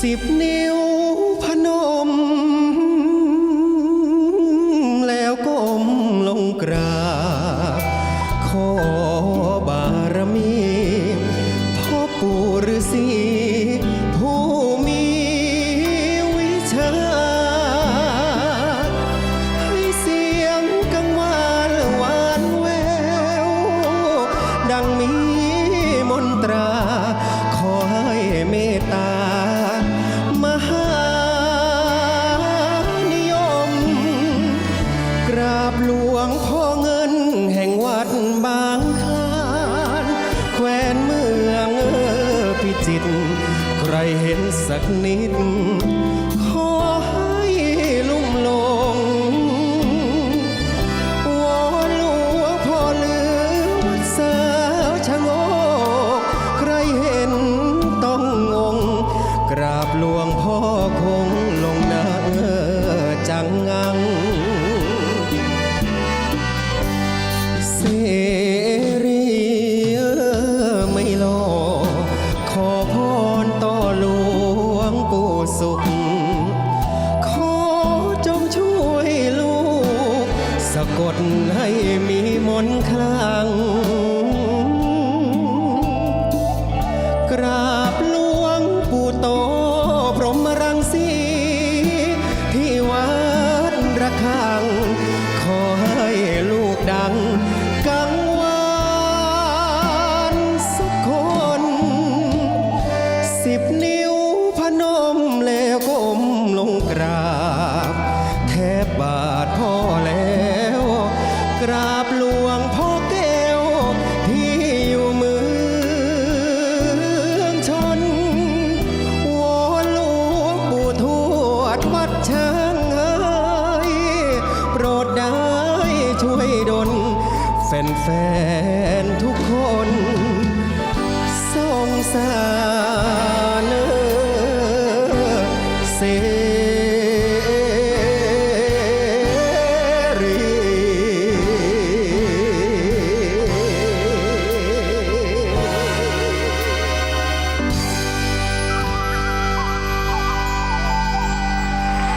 สิบนิ้วพนม แล้วก้มลงกราบขอบารมีพ่อปู่ฤาษีผู้มีวิชา ให้เสียงกังวานหวานแวว ดังมีมนตรา ราบหลวงพ่อเงินแห่งวัดบางคลานแควนเมืองเออพิจิตรใครเห็นสักนิด ขอให้ลุ่มหลงวอนหลวงพ่อเหลือวัดเสาชะโงกใครเห็นต้องงง กราบหลวงพ่อคงลงหน้าจังงัง สุข ขอจงช่วยลูก สะกดให้มีมนคลัง กราบหลวงปู่โตพรหมรังสี ที่วัดระฆัง ขอให้ลูกดังกังวานสักคนสิบนิ้ ช้างเอ้ยโปรดได้ช่วยดลแฟนๆทุกคน